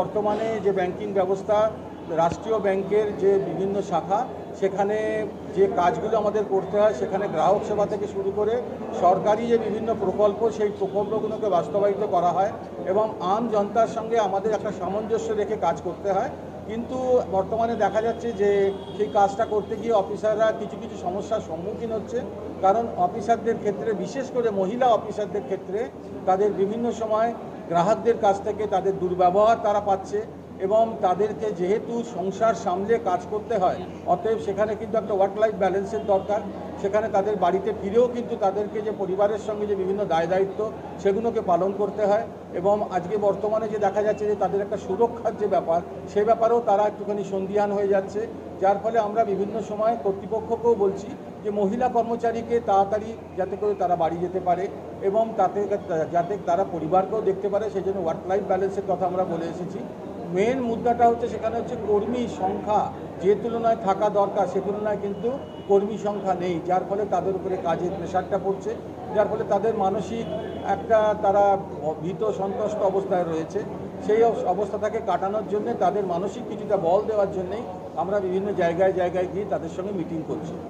বর্তমানে যে ব্যাংকিং ব্যবস্থা, রাষ্ট্রীয় ব্যাংকের যে বিভিন্ন শাখা, সেখানে যে কাজগুলো আমাদের করতে হয়, সেখানে গ্রাহক সেবা থেকে শুরু করে সরকারি যে বিভিন্ন প্রকল্প, সেই প্রকল্পগুলোকে বাস্তবায়িত করা হয় এবং আম জনতার সঙ্গে আমাদের একটা সামঞ্জস্য রেখে কাজ করতে হয়। কিন্তু বর্তমানে দেখা যাচ্ছে যে সেই কাজটা করতে গিয়ে অফিসাররা কিছু কিছু সমস্যার সম্মুখীন হচ্ছে। কারণ অফিসারদের ক্ষেত্রে, বিশেষ করে মহিলা অফিসারদের ক্ষেত্রে, তাদের বিভিন্ন সময় গ্রাহকদের কাছ থেকে তাদের দুর্ব্যবহার তারা পাচ্ছে এবং তাদেরকে যেহেতু সংসার সামলে কাজ করতে হয়, অতএব সেখানে কিন্তু একটা ওয়ার্ক লাইফ ব্যালেন্সের দরকার। সেখানে তাদের বাড়িতে ফিরেও কিন্তু তাদেরকে যে পরিবারের সঙ্গে যে বিভিন্ন দায় দায়িত্ব সেগুলোকে পালন করতে হয় এবং আজকে বর্তমানে যে দেখা যাচ্ছে যে তাদের একটা সুরক্ষার যে ব্যাপার, সে ব্যাপারেও তারা একটুখানি সন্দিহান হয়ে যাচ্ছে। যার ফলে আমরা বিভিন্ন সময় কর্তৃপক্ষকেও বলছি যে মহিলা কর্মচারীকে তাড়াতাড়ি যাতে করে তারা বাড়ি যেতে পারে এবং তাতে যাতে তারা পরিবারকেও দেখতে পারে সেই জন্য ওয়ার্ক লাইফ ব্যালেন্সের কথা আমরা বলে এসেছি। মেন মুদ্রাটা হচ্ছে সেখানে হচ্ছে কর্মী সংখ্যা। যে তুলনায় থাকা দরকার, সে তুলনায় কিন্তু কর্মী সংখ্যা নেই, যার ফলে তাদের উপরে কাজের প্রেশারটা পড়ছে, যার ফলে তাদের মানসিক একটা তারা ভীত সন্ত্রস্ত অবস্থায় রয়েছে। সেই অবস- অবস্থাটাকে কাটানোর জন্য, তাদের মানসিক কিছুটা বল দেওয়ার জন্যেই আমরা বিভিন্ন জায়গায় জায়গায় গিয়ে তাদের সঙ্গে মিটিং করছি।